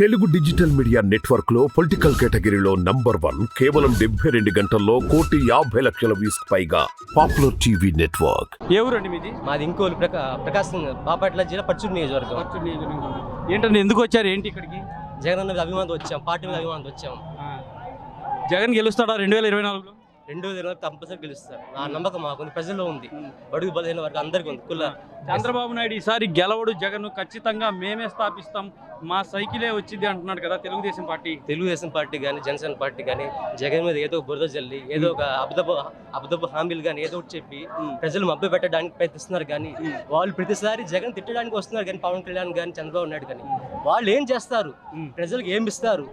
Telugu digital media నెట్వర్క్లో political కేటగిరీలో number one కేవలం డెబ్బై రెండు గంటల్లో కోటి యాభై లక్షల వ్యూస్ పైగా పాపులర్ టీవీ నెట్వర్క్. ఏ ఊరండి మీది? మాది ఇంకోలు ప్రకా ప్రకాశం బాపట్ల జిల్లా పర్చూరు నియోజకవర్గం. నియోజకవర్గం. ఏంటండి ఎందుకు వచ్చారు? ఏంటి ఇక్కడికి? జగన్ మీద అభిమానంతో వచ్చాం పార్టీ మీద అభిమానంతో వచ్చాం. జగన్ గెలుస్తాడా రెండు వేల ఇరవై నాలుగులో? రెండు వేల ఇరవై కంపల్సరీ గెలుస్తారు. ఆ నమ్మకం మాకు ఉంది ప్రజల్లో ఉంది. బడుగు బలహీన వరకు అందరికీ ఉంది. కుల చంద్రబాబు నాయుడు ఈసారి గెలవడు జగన్ ఖచ్చితంగా మేమే స్థాపిస్తాం. మా సైకిలే వచ్చింది అంటున్నాడు కదా తెలుగుదేశం పార్టీ. తెలుగుదేశం పార్టీ కానీ జనసేన పార్టీ కానీ జగన్ మీద ఏదో బురద జల్లి ఏదో ఒక అబద్ధపు అబద్ధపు హామీలు కానీ ఏదో ఒకటి చెప్పి ప్రజలు మభ్య పెట్టడానికి ప్రయత్నిస్తున్నారు కానీ వాళ్ళు ప్రతిసారి జగన్ తిట్టడానికి వస్తున్నారు కానీ పవన్ కళ్యాణ్ కానీ చంద్రబాబు నాయుడు కానీ వాళ్ళు ఏం చేస్తారు. ప్రజలకు ఏం ఇస్తారు.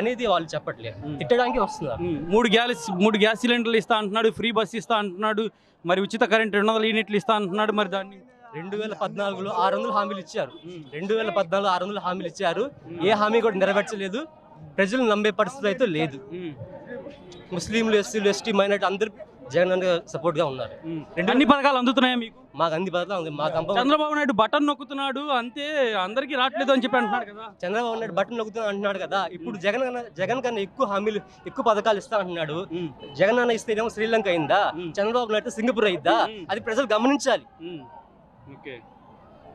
అనేది వాళ్ళు చెప్పట్లేదు. తిట్టడానికి వస్తున్నారు. మూడు గ్యాస్ మూడు గ్యాస్ సిలిండర్లు ఇస్తా అంటున్నాడు ఫ్రీ బస్ ఇస్తా అంటున్నాడు మరి ఉచిత కరెంట్ రెండు వందల యూనిట్లు ఇస్తా అంటున్నాడు మరి దాన్ని రెండు వేల పద్నాలుగులో ఆరు వందల హామీలు ఇచ్చారు. రెండు వేల పద్నాలుగు ఆరు వందల హామీలు ఇచ్చారు ఏ హామీ కూడా నెరవేర్చలేదు ప్రజలు నమ్మే పరిస్థితి అయితే లేదు. ముస్లింలు ఎస్సీలు ఎస్టీ మైనార్టీ అందరూ జగన్ సపోర్ట్గా ఉన్నారు. అన్ని పథకాలు అందుతున్నాయా మీకు మాకు అన్ని పథకాలు ఉంది మా కంప చంద్రబాబు నాయుడు బటన్ నొక్కుతున్నాడు అంతే అందరికీ రావట్లేదు అని చెప్పి అంటున్నాడు కదా చంద్రబాబు నాయుడు బట్టన్ నొక్కుతున్నా అంటున్నాడు కదా ఇప్పుడు జగన్ కన్నా జగన్ కన్నా ఎక్కువ హామీలు ఎక్కువ పథకాలు ఇస్తా అంటున్నాడు. జగన్ అన్న ఇస్తేనేమో శ్రీలంక అయిందా. చంద్రబాబు నాయుడు సింగపూర్ అయిందా. అది ప్రజలు గమనించాలి. ఓకే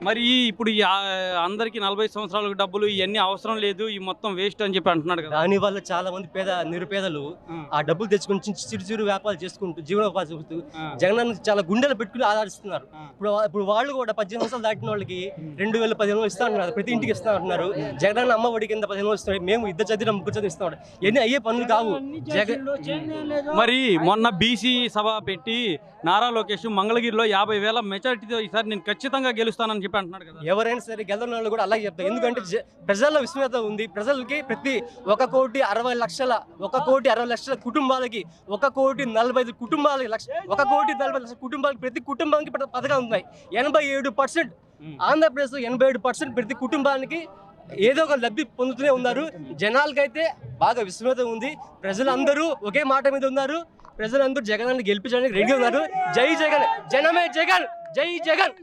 మరి ఇప్పుడు ఈ ఆ- అందరికి నలభై సంవత్సరాలకు డబ్బులు ఇవన్నీ అవసరం లేదు ఈ మొత్తం వేస్ట్ అని చెప్పి అంటున్నాడు కదా. దాని వల్ల చాలా మంది పేద నిరుపేదలు ఆ. డబ్బులు తెచ్చుకొని చిరు చిరు వ్యాపారాలు చేసుకుంటూ జీవనోపాధి చూపుతూ ఆ. జగన్ చాలా గుండెలు పెట్టుకుని ఆదరిస్తున్నారు. ఇప్పుడు ఇప్పుడు వాళ్ళు కూడా పద్దెనిమిది సంవత్సరాలు దాటిన వాళ్ళకి. రెండు వేల పదిహేను ఇస్తా అంటున్నారు. ప్రతి ఇంటికి ఇస్తా అంటున్నారు. జగన్ అన్న అమ్మ ఒడి కింద పదిహేను వందలు ఇస్తున్నారు మేము ఇద్దరు చదివిన ముగ్గురు చదివి ఇస్తున్నాడు ఎన్ని అయ్యే పనులు కావు. జగన్ మరి మొన్న బీసీ సభ పెట్టి నారా లోకేష్ మంగళగిరిలో యాభై వేల మెజారిటీతో ఈసారి నేను ఖచ్చితంగా గెలుస్తానని చెప్పి అంటున్నాడు కదా. ఎవరైనా సరే గెలవని వాళ్ళు కూడా అలాగే చెప్తారు. ఎందుకంటే ప్రజల్లో విస్మయత ఉంది. ప్రజలకి ప్రతి ఒక కోటి అరవై లక్షల ఒక కోటి అరవై లక్షల కుటుంబాలకి ఒక కోటి నలభై ఐదు కుటుంబాలకి లక్ష ఒక కోటి నలభై లక్షల కుటుంబాలకి ప్రతి కుటుంబానికి పథకాలు ఉన్నాయి. ఎనభై ఏడు పర్సెంట్. ఆంధ్రప్రదేశ్లో ఎనభై ఏడు పర్సెంట్ ప్రతి కుటుంబానికి ఏదో ఒక లబ్ధి పొందుతూనే ఉన్నారు. జనాలకైతే బాగా విస్మృత ఉంది. ప్రజలందరూ ఒకే మాట మీద ఉన్నారు. ప్రజలందరూ జగన్ గెలిపించడానికి రెడీ ఉన్నారు. జై జగన్ జనమే జగన్ జై జగన్.